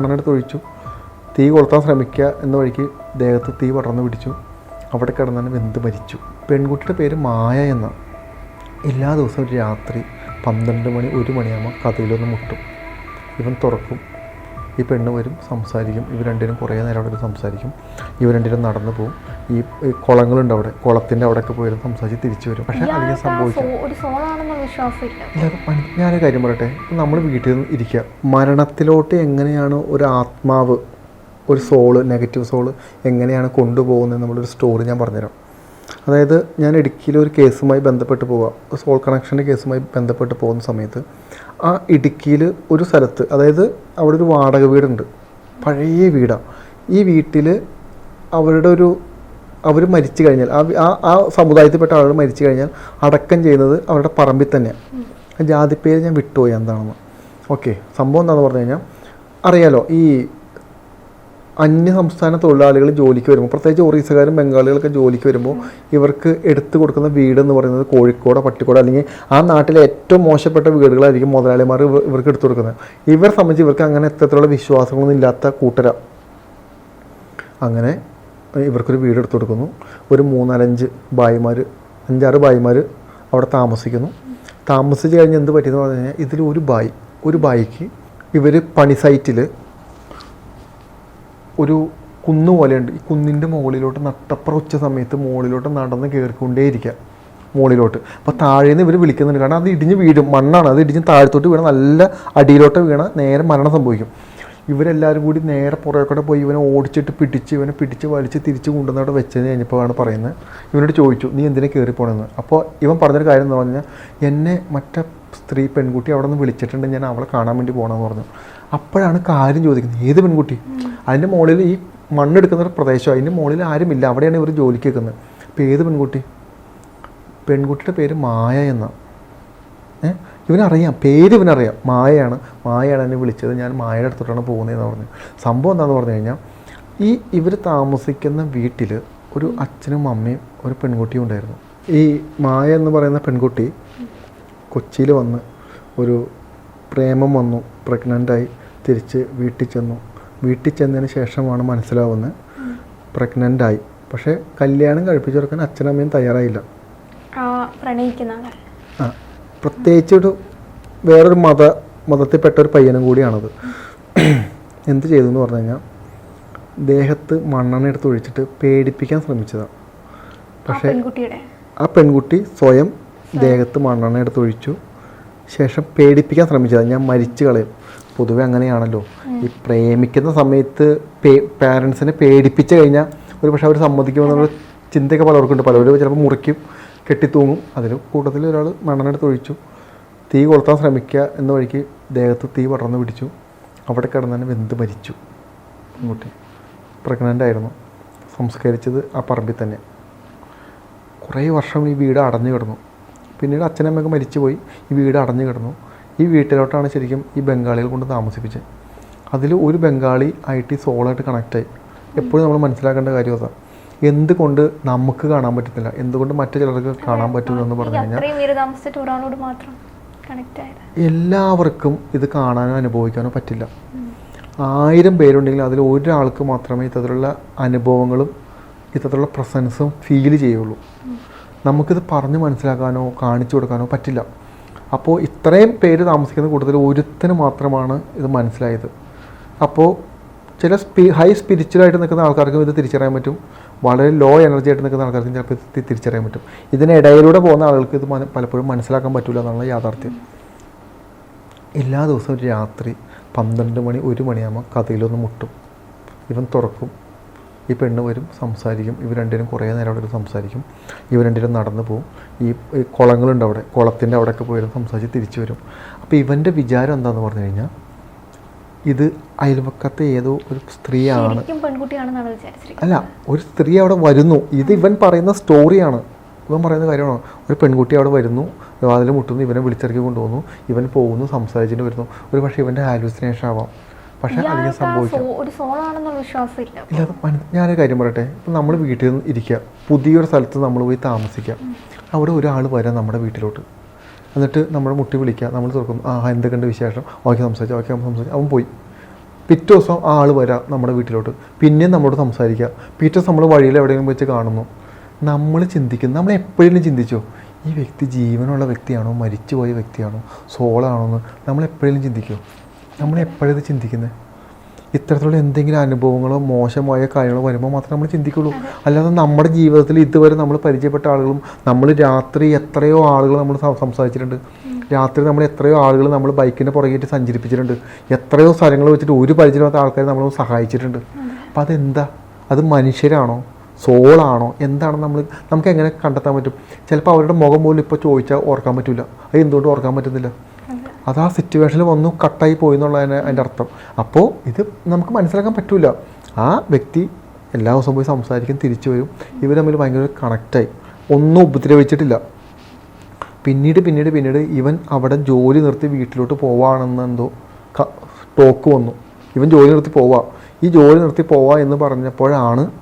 മണ്ണെടുത്ത് ഒഴിച്ചു. തീ കൊളുത്താൻ ശ്രമിക്കുക എന്ന വഴിക്ക് ദേഹത്ത് തീ പടർന്ന് പിടിച്ചു. അവിടെ കിടന്നാണ് വെന്ത് മരിച്ചു. പെൺകുട്ടിയുടെ പേര് മായ എന്ന. എല്ലാ ദിവസവും രാത്രി പന്ത്രണ്ട് മണി ഒരു മണിയാകുമ്പോൾ കഥയിലൊന്ന് മുട്ടും. ഇവൻ തുറക്കും. ഈ പെണ്ണ് വരും സംസാരിക്കും. ഇവർ രണ്ടിനും കുറേ നേരം അവിടെ സംസാരിക്കും. ഇവർ രണ്ടിനും നടന്നു പോകും ഈ കുളങ്ങളുണ്ട് അവിടെ. കുളത്തിന്റെ അവിടെയൊക്കെ പോയിരുന്നു സംസാരിച്ച് തിരിച്ചു വരും. പക്ഷേ അധികം സംഭവിക്കും ഞാനൊരു കാര്യം പറയട്ടെ. നമ്മൾ വീട്ടിൽ നിന്ന് ഇരിക്കുക. മരണത്തിലോട്ട് എങ്ങനെയാണ് ഒരു ആത്മാവ് ഒരു സോൾ നെഗറ്റീവ് സോൾ എങ്ങനെയാണ് കൊണ്ടുപോകുന്നത് എന്നുള്ളൊരു സ്റ്റോറി ഞാൻ പറഞ്ഞുതരാം. അതായത് ഞാൻ ഇടുക്കിയിലെ ഒരു കേസുമായി ബന്ധപ്പെട്ട് പോവുക സോൾ കണക്ഷന്റെ കേസുമായി ബന്ധപ്പെട്ട് പോകുന്ന സമയത്ത് ആ ഇടുക്കിയിൽ ഒരു സ്ഥലത്ത് അതായത് അവിടെ ഒരു വാടക വീടുണ്ട്. പഴയ വീടാണ് ഈ വീട്ടിൽ അവരുടെ ഒരു അവർ മരിച്ചു കഴിഞ്ഞാൽ ആ ആ സമുദായത്തിൽപ്പെട്ട ആളുകൾ മരിച്ചു കഴിഞ്ഞാൽ അടക്കം ചെയ്യുന്നത് അവരുടെ പറമ്പിൽ തന്നെയാണ് ജാതിപ്പേര് ഞാൻ വിട്ടുപോയി എന്താണെന്ന്. ഓക്കെ സംഭവം എന്താണെന്ന് പറഞ്ഞു കഴിഞ്ഞാൽ അറിയാലോ ഈ അന്യ സംസ്ഥാന തൊഴിലാളികൾ ജോലിക്ക് വരുമ്പോൾ പ്രത്യേകിച്ച് ഒറീസക്കാരും ബംഗാളികളൊക്കെ ജോലിക്ക് വരുമ്പോൾ ഇവർക്ക് എടുത്തു കൊടുക്കുന്ന വീട് എന്ന് പറയുന്നത് കോഴിക്കോടോ പട്ടിക്കോടോ അല്ലെങ്കിൽ ആ നാട്ടിലെ ഏറ്റവും മോശപ്പെട്ട വീടുകളായിരിക്കും മുതലാളിമാർ ഇവ- ഇവർക്ക് എടുത്തു കൊടുക്കുന്നത്. ഇവരെ സംബന്ധിച്ച് ഇവർക്ക് അങ്ങനെ എത്രത്തോളം വിശ്വാസങ്ങളൊന്നും ഇല്ലാത്ത കൂട്ടര. അങ്ങനെ ഇവർക്കൊരു വീട് എടുത്തു കൊടുക്കുന്നു. ഒരു മൂന്നാലഞ്ച് ഭായിമാർ അഞ്ചാറ് ഭായിമാർ അവിടെ താമസിക്കുന്നു. താമസിച്ച് കഴിഞ്ഞ് എന്ത് പറ്റിയെന്ന് പറഞ്ഞു കഴിഞ്ഞാൽ ഇതിൽ ഒരു ബായി ഒരു ബായിക്ക് ഇവർ പണി സൈറ്റിൽ ഒരു കുന്ന് പോലെയുണ്ട്. ഈ കുന്നിന്റെ മുകളിലോട്ട് നട്ടപ്പുറം ഉച്ച സമയത്ത് മുകളിലോട്ട് നടന്ന് കയറിക്കൊണ്ടേയിരിക്കുക മുകളിലോട്ട്. അപ്പോൾ താഴേന്ന് ഇവർ വിളിക്കുന്നുണ്ട്. കാരണം അത് ഇടിഞ്ഞ് വീഴും. മണ്ണാണ്. അത് ഇടിഞ്ഞ് താഴത്തോട്ട് വീണ നല്ല അടിയിലോട്ട് വീണ നേരെ മരണം സംഭവിക്കും. ഇവരെല്ലാവരും കൂടി നേരെ പുറകെ പോയി ഇവനെ ഓടിച്ചിട്ട് പിടിച്ച് ഇവനെ പിടിച്ച് വലിച്ച് തിരിച്ച് കൊണ്ടുവന്നവിടെ കഴിഞ്ഞപ്പോൾ കഴിഞ്ഞപ്പോഴാണ് പറയുന്നത്. ഇവനോട് ചോദിച്ചു നീ എന്തിനെ കയറി പോണെന്ന് അപ്പോൾ ഇവൻ പറഞ്ഞൊരു കാര്യം എന്ന് പറഞ്ഞാൽ എന്നെ മറ്റേ സ്ത്രീ പെൺകുട്ടി അവിടെ നിന്ന് വിളിച്ചിട്ടുണ്ട്. ഞാൻ അവളെ കാണാൻ വേണ്ടി പോകണമെന്ന് പറഞ്ഞു. അപ്പോഴാണ് കാര്യം ചോദിക്കുന്നത്. ഏത് പെൺകുട്ടി? അതിന്റെ മുകളിൽ ഈ മണ്ണെടുക്കുന്ന ഒരു പ്രദേശം അതിന്റെ മുകളിൽ ആരുമില്ല. അവിടെയാണ് ഇവർ ജോലിക്ക് വെക്കുന്നത് ഇപ്പം ഏത് പെൺകുട്ടി? പെൺകുട്ടിയുടെ പേര് മായ എന്ന. ഏഹ് ഇവനറിയാം. പേര് ഇവനറിയാം. മായയാണ്. മായയാണ് എന്നെ വിളിച്ചത്. ഞാൻ മായയുടെ അടുത്തോട്ടാണ് പോകുന്നതെന്ന് പറഞ്ഞു സംഭവം എന്താണെന്ന് പറഞ്ഞു കഴിഞ്ഞാൽ ഈ ഇവർ താമസിക്കുന്ന വീട്ടിൽ ഒരു അച്ഛനും അമ്മയും ഒരു പെൺകുട്ടിയും ഉണ്ടായിരുന്നു. ഈ മായ എന്ന് പറയുന്ന പെൺകുട്ടി കൊച്ചിയിൽ വന്ന് ഒരു പ്രേമം വന്നു. പ്രഗ്നന്റായി തിരിച്ച് വീട്ടിൽ ചെന്നു. വീട്ടിൽ ചെന്നതിന് ശേഷമാണ് മനസ്സിലാവുന്നത്. പ്രഗ്നന്റായി പക്ഷേ കല്യാണം കഴിപ്പിച്ചു കൊടുക്കാൻ അച്ഛനമ്മയും തയ്യാറായില്ല. ആ പ്രണയിക്കുന്ന ആ പ്രത്യേകിച്ചൊരു വേറൊരു മത മതത്തിൽപ്പെട്ട ഒരു പയ്യനും കൂടിയാണത്. എന്ത് ചെയ്തു എന്ന് പറഞ്ഞു കഴിഞ്ഞാൽ ദേഹത്ത് മണ്ണെണ്ണ എടുത്ത് ഒഴിച്ചിട്ട് പേടിപ്പിക്കാൻ ശ്രമിച്ചതാണ് പക്ഷേ ആ പെൺകുട്ടി സ്വയം ദേഹത്ത് മണ്ണെണ്ണ എടുത്ത് ഒഴിച്ചു. ശേഷം പേടിപ്പിക്കാൻ ശ്രമിച്ചതാണ് ഞാൻ മരിച്ചു കളയും. പൊതുവെ അങ്ങനെയാണല്ലോ. ഈ പ്രേമിക്കുന്ന സമയത്ത് പാരൻസിനെ പേടിപ്പിച്ചു കഴിഞ്ഞാൽ ഒരു പക്ഷേ അവർ സമ്മതിക്കുമെന്നുള്ള ചിന്തയൊക്കെ പലർക്കുണ്ട്. പലരും ചിലപ്പോൾ മുറിക്കും കെട്ടിത്തൂങ്ങും. അതിൽ കൂട്ടത്തിൽ ഒരാൾ മണ്ണെണ്ണ ഒഴിച്ചു. തീ കൊളുത്താൻ ശ്രമിക്കുക എന്ന വഴിക്ക് ദേഹത്ത് തീ പടർന്ന് പിടിച്ചു. അവിടെ കിടന്നാണ് വെന്ത് മരിച്ചു. പെൺകുട്ടി പ്രഗ്നന്റ് ആയിരുന്നു. സംസ്കരിച്ചത് ആ പറമ്പിൽ തന്നെ. കുറേ വർഷം ഈ വീട് അടഞ്ഞു കിടന്നു. പിന്നീട് അച്ഛനമ്മയൊക്കെ മരിച്ചുപോയി. ഈ വീട് അടഞ്ഞു കിടന്നു. ഈ വീട്ടിലോട്ടാണ് ശരിക്കും ഈ ബംഗാളികൾ കൊണ്ട് താമസിപ്പിച്ചത്. അതിൽ ഒരു ബംഗാളി ഐ ടി സോളായിട്ട് കണക്റ്റായി എപ്പോഴും നമ്മൾ മനസ്സിലാക്കേണ്ട കാര്യം അതാണ് എന്തുകൊണ്ട് നമുക്ക് കാണാൻ പറ്റത്തില്ല എന്തുകൊണ്ട് മറ്റു ചിലർക്ക് കാണാൻ പറ്റുന്നു എന്ന് പറഞ്ഞു കഴിഞ്ഞാൽ എല്ലാവർക്കും ഇത് കാണാനോ അനുഭവിക്കാനോ പറ്റില്ല. ആയിരം പേരുണ്ടെങ്കിൽ അതിൽ ഒരാൾക്ക് മാത്രമേ ഇത്തരത്തിലുള്ള അനുഭവങ്ങളും ഇത്തരത്തിലുള്ള പ്രസൻസും ഫീൽ ചെയ്യുള്ളൂ. നമുക്കിത് പറഞ്ഞ് മനസ്സിലാക്കാനോ കാണിച്ചു കൊടുക്കാനോ പറ്റില്ല. അപ്പോൾ ഇത്രയും പേര് താമസിക്കുന്ന കൂട്ടത്തിൽ ഒരുത്തിന് മാത്രമാണ് ഇത് മനസ്സിലായത്. അപ്പോൾ ചില സ്പി ഹൈ സ്പിരിച്വലായിട്ട് നിൽക്കുന്ന ആൾക്കാർക്കും ഇത് തിരിച്ചറിയാൻ പറ്റും. വളരെ ലോ എനർജി ആയിട്ട് നിൽക്കുന്ന ആൾക്കാർക്കും ചിലപ്പോൾ ഇത് തിരിച്ചറിയാൻ പറ്റും. ഇതിനിടയിലൂടെ പോകുന്ന ആളുകൾക്ക് ഇത് പലപ്പോഴും മനസ്സിലാക്കാൻ പറ്റില്ല എന്നുള്ള യാഥാർത്ഥ്യം. എല്ലാ ദിവസവും രാത്രി പന്ത്രണ്ട് മണി ഒരു മണിയാകുമ്പോൾ കഥയിലൊന്ന് മുട്ടും. ഇവൻ തുറക്കും. ഈ പെണ്ണ് വരും സംസാരിക്കും. ഇവർ രണ്ടിനും കുറേ നേരം അവിടെ സംസാരിക്കും. ഇവർ രണ്ടിനും നടന്നു പോകും ഈ കുളങ്ങളുണ്ട് അവിടെ. കുളത്തിന്റെ അവിടെയൊക്കെ പോയിരുന്നു സംസാരിച്ച് തിരിച്ചു വരും. അപ്പോൾ ഇവന്റെ വിചാരം എന്താണെന്ന് പറഞ്ഞു കഴിഞ്ഞാൽ ഇത് അയൽവക്കത്തെ ഏതോ ഒരു സ്ത്രീയാണ്. അല്ല ഒരു സ്ത്രീ അവിടെ വരുന്നു. ഇത് ഇവൻ പറയുന്ന സ്റ്റോറിയാണ് ഇവൻ പറയുന്ന കാര്യമാണ്? ഒരു പെൺകുട്ടി അവിടെ വരുന്നു വാതിൽ മുട്ടുന്നു ഇവനെ വിളിച്ചിറക്കി കൊണ്ടുപോകുന്നു ഇവൻ പോകുന്നു സംസാരിച്ചിട്ട് വരുന്നു. ഒരു പക്ഷേ ഇവന്റെ ഹാലുസിനേഷൻ ആവാം. പക്ഷേ അധികം സംഭവിക്കാം. ഞാനൊരു കാര്യം പറയട്ടെ. ഇപ്പം നമ്മൾ വീട്ടിൽ നിന്ന് ഇരിക്കുക. പുതിയൊരു സ്ഥലത്ത് നമ്മൾ പോയി താമസിക്കുക അവിടെ ഒരാൾ വരാം നമ്മുടെ വീട്ടിലോട്ട്. എന്നിട്ട് നമ്മൾ മുട്ടി വിളിക്കുക. നമ്മൾ തുറക്കും. ആ എന്തൊക്കെയുണ്ട് വിശേഷം? ഓക്കെ സംസാരിച്ചു ഓക്കെ സംസാരിച്ചു. അവൻ പോയി. പിറ്റേ ദിവസം ആ ആൾ വരാം നമ്മുടെ വീട്ടിലോട്ട്. പിന്നെയും നമ്മളോട് സംസാരിക്കുക. പിറ്റേ ദിവസം നമ്മൾ വഴിയിൽ എവിടെയെങ്കിലും വെച്ച് കാണുന്നു. നമ്മൾ ചിന്തിക്കുന്നു. നമ്മൾ എപ്പോഴെങ്കിലും ചിന്തിച്ചോ ഈ വ്യക്തി ജീവനുള്ള വ്യക്തിയാണോ? മരിച്ചുപോയ വ്യക്തിയാണോ? സോളാണോ? എന്ന് നമ്മൾ എപ്പോഴെങ്കിലും ചിന്തിക്കുമോ നമ്മൾ എപ്പോഴത് ചിന്തിക്കുന്നത്? ഇത്തരത്തിലുള്ള എന്തെങ്കിലും അനുഭവങ്ങളോ മോശമായ കാര്യങ്ങളോ വരുമ്പോൾ മാത്രമേ നമ്മൾ ചിന്തിക്കുള്ളൂ. അല്ലാതെ നമ്മുടെ ജീവിതത്തിൽ ഇതുവരെ നമ്മൾ പരിചയപ്പെട്ട ആളുകളും നമ്മൾ രാത്രി എത്രയോ ആളുകൾ നമ്മൾ സംസാരിച്ചിട്ടുണ്ട്. രാത്രി നമ്മൾ എത്രയോ ആളുകൾ നമ്മൾ ബൈക്കിന്റെ പുറകേറ്റ് സഞ്ചരിപ്പിച്ചിട്ടുണ്ട്. എത്രയോ സ്ഥലങ്ങൾ വെച്ചിട്ട് ഒരു പരിചയമില്ലാത്ത ആൾക്കാരെ നമ്മൾ സഹായിച്ചിട്ടുണ്ട്. അപ്പം അതെന്താ? അത് മനുഷ്യരാണോ? സോളാണോ? എന്താണ് നമ്മൾ നമുക്ക് എങ്ങനെ കണ്ടെത്താൻ പറ്റും? ചിലപ്പോൾ അവരുടെ മുഖം പോലും ഇപ്പോൾ ചോദിച്ചാൽ ഓർക്കാൻ പറ്റില്ല അത് എന്തുകൊണ്ട് ഓർക്കാൻ പറ്റുന്നില്ല? അത് ആ സിറ്റുവേഷനിൽ വന്നു കട്ടായി പോയി എന്നുള്ളതിന് അതിന്റെ അർത്ഥം. അപ്പോൾ ഇത് നമുക്ക് മനസ്സിലാക്കാൻ പറ്റില്ല ആ വ്യക്തി എല്ലാ ദിവസവും പോയി സംസാരിക്കും തിരിച്ചു വരും. ഇവർ തമ്മിൽ ഭയങ്കര കണക്റ്റായി ഒന്നും ഉപദ്രവിച്ചിട്ടില്ല. പിന്നീട് പിന്നീട് പിന്നീട് ഇവൻ അവിടെ ജോലി നിർത്തി വീട്ടിലോട്ട് പോവാണെന്നെന്തോ ടോക്ക് വന്നു. ഇവൻ ജോലി നിർത്തി പോവാം. ഈ ജോലി നിർത്തി പോവാ എന്ന് പറഞ്ഞപ്പോഴാണ്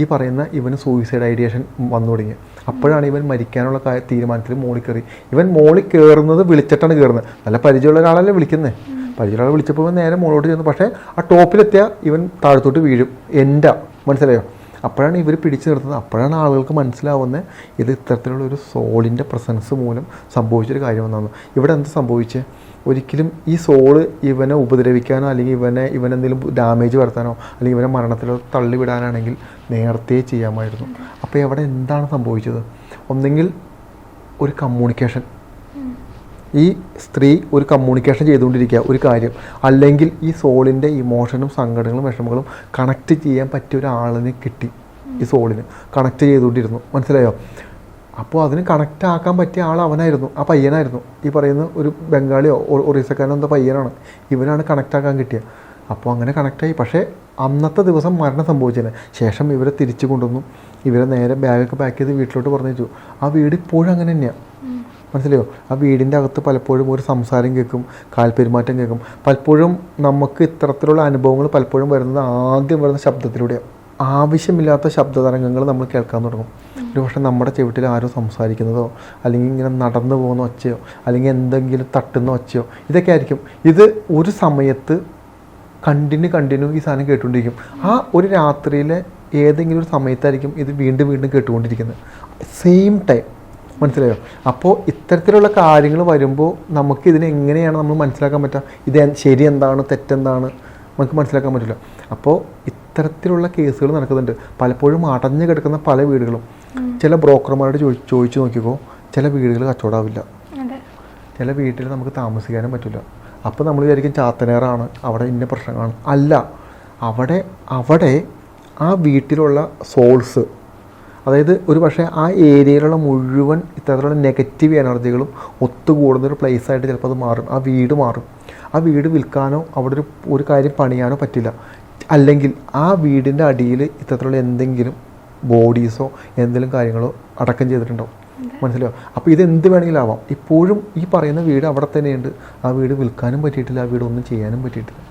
ഈ പറയുന്ന ഇവന് സൂയിസൈഡ് ഐഡിയേഷൻ വന്നു തുടങ്ങി. അപ്പോഴാണ് ഇവൻ മരിക്കാനുള്ള തീരുമാനത്തിൽ മോളിൽ കയറി. ഇവൻ മോളി കയറുന്നത് വിളിച്ചിട്ടാണ് കയറുന്നത്. നല്ല പരിചയമുള്ള ഒരാളല്ലേ വിളിക്കുന്നത് പരിചയമുള്ള ആളെ വിളിച്ചപ്പോൾ നേരെ മോളോട്ട് ചെന്നു. പക്ഷേ ആ ടോപ്പിലെത്തിയ ഇവൻ താഴത്തോട്ട് വീഴും. എന്റെ മനസ്സിലായോ? അപ്പോഴാണ് ഇവർ പിടിച്ചു നിർത്തുന്നത്. അപ്പോഴാണ് ആളുകൾക്ക് മനസ്സിലാവുന്നത് ഇത് ഇത്തരത്തിലുള്ള ഒരു സോളിന്റെ പ്രസൻസ് മൂലം സംഭവിച്ചൊരു കാര്യമെന്നാണ് ഇവിടെ എന്ത് സംഭവിച്ചത് ഒരിക്കലും ഈ സോൾ ഇവനെ ഉപദ്രവിക്കാനോ അല്ലെങ്കിൽ ഇവനെ ഇവനെന്തെങ്കിലും ഡാമേജ് വരുത്താനോ അല്ലെങ്കിൽ ഇവനെ മരണത്തിലോ തള്ളിവിടാനാണെങ്കിൽ നേരത്തെ ചെയ്യാമായിരുന്നു. അപ്പോൾ ഇവിടെ എന്താണ് സംഭവിച്ചത്? ഒന്നെങ്കിൽ ഒരു കമ്മ്യൂണിക്കേഷൻ ഈ സ്ത്രീ ഒരു കമ്മ്യൂണിക്കേഷൻ ചെയ്തുകൊണ്ടിരിക്കുക ഒരു കാര്യം. അല്ലെങ്കിൽ ഈ സോളിന്റെ ഇമോഷനും സങ്കടങ്ങളും വിഷമങ്ങളും കണക്ട് ചെയ്യാൻ പറ്റിയ ഒരാളിനെ കിട്ടി ഈ സോളിന് കണക്ട് ചെയ്തുകൊണ്ടിരുന്നു. മനസ്സിലായോ? അപ്പോൾ അതിന് കണക്റ്റ് ആക്കാൻ പറ്റിയ ആൾ അവനായിരുന്നു. ആ പയ്യനായിരുന്നു. ഈ പറയുന്ന ഒരു ബംഗാളിയോ ഒറീസക്കാരനോ എന്തോ പയ്യനാണ്. ഇവനാണ് കണക്റ്റ് ആക്കാൻ കിട്ടിയത് അപ്പോൾ അങ്ങനെ കണക്റ്റായി പക്ഷേ അന്നത്തെ ദിവസം മരണം സംഭവിച്ചതിന് ശേഷം ഇവരെ തിരിച്ചു കൊണ്ടുവന്നു. ഇവരെ നേരെ ബാഗൊക്കെ പാക്ക് ചെയ്ത് വീട്ടിലോട്ട് പറഞ്ഞു ആ വീട് ഇപ്പോഴും അങ്ങനെ തന്നെയാണ് മനസ്സിലായോ? ആ വീടിന്റെ അകത്ത് പലപ്പോഴും ഒരു സംസാരം കേൾക്കും കാൽപെരുമാറ്റം കേൾക്കും. പലപ്പോഴും നമുക്ക് ഇത്തരത്തിലുള്ള അനുഭവങ്ങൾ പലപ്പോഴും വരുന്നത് ആദ്യം വരുന്ന ശബ്ദത്തിലൂടെയാണ് ആവശ്യമില്ലാത്ത ശബ്ദ തരംഗങ്ങൾ നമ്മൾ കേൾക്കാൻ തുടങ്ങും. ഒരു പക്ഷേ നമ്മുടെ ചെവിട്ടിൽ ആരോ സംസാരിക്കുന്നതോ അല്ലെങ്കിൽ ഇങ്ങനെ നടന്നു പോകുന്ന ഒച്ചയോ അല്ലെങ്കിൽ എന്തെങ്കിലും തട്ടുന്ന ഒച്ചയോ ഇതൊക്കെ ആയിരിക്കും. ഇത് ഒരു സമയത്ത് കണ്ടിന്യൂ കണ്ടിന്യൂ ഈ സാധനം കേട്ടുകൊണ്ടിരിക്കും. ആ ഒരു രാത്രിയിലെ ഏതെങ്കിലും ഒരു സമയത്തായിരിക്കും ഇത് വീണ്ടും വീണ്ടും കേട്ടുകൊണ്ടിരിക്കുന്നത്. സെയിം ടൈം മനസ്സിലായോ? അപ്പോൾ ഇത്തരത്തിലുള്ള കാര്യങ്ങൾ വരുമ്പോൾ നമുക്ക് ഇതിനെ എങ്ങനെയാണ് നമ്മൾ മനസ്സിലാക്കാൻ പറ്റുക ഇത് ശരി എന്താണ്? തെറ്റെന്താണ്? നമുക്ക് മനസ്സിലാക്കാൻ പറ്റില്ല. അപ്പോൾ ഇത്തരത്തിലുള്ള കേസുകൾ നടക്കുന്നുണ്ട്. പലപ്പോഴും അടഞ്ഞു കിടക്കുന്ന പല വീടുകളും. ചില ബ്രോക്കർമാരോട് ചോദി ചോദിച്ചു നോക്കിയപ്പോൾ ചില വീടുകൾ കച്ചവടമാവില്ല ചില വീട്ടിൽ നമുക്ക് താമസിക്കാനും പറ്റില്ല. അപ്പോൾ നമ്മൾ വിചാരിക്കും ചാത്തനേറാണ് അവിടെ ഇന്ന പ്രശ്നങ്ങളാണ്. അല്ല അവിടെ അവിടെ ആ വീട്ടിലുള്ള സോൾസ് അതായത് ഒരു പക്ഷേ ആ ഏരിയയിലുള്ള മുഴുവൻ ഇത്തരത്തിലുള്ള നെഗറ്റീവ് എനർജികളും ഒത്തുകൂടുന്ന ഒരു പ്ലേസ് ആയിട്ട് ചിലപ്പോൾ അത് മാറും. ആ വീട് മാറും. ആ വീട് വിൽക്കാനോ അവിടെ ഒരു ഒരു കാര്യം പണിയാനോ പറ്റില്ല. അല്ലെങ്കിൽ ആ വീടിന്റെ അടിയിൽ ഇത്തരത്തിലുള്ള എന്തെങ്കിലും ബോഡീസോ എന്തെങ്കിലും കാര്യങ്ങളോ അടക്കം ചെയ്തിട്ടുണ്ടാവും. മനസ്സിലായോ? അപ്പോൾ ഇത് എന്ത് വേണമെങ്കിലും ആവാം. ഇപ്പോഴും ഈ പറയുന്ന വീട് അവിടെ തന്നെയുണ്ട്. ആ വീട് വിൽക്കാനും പറ്റിയിട്ടില്ല. ആ വീട് ഒന്നും ചെയ്യാനും പറ്റിയിട്ടില്ല.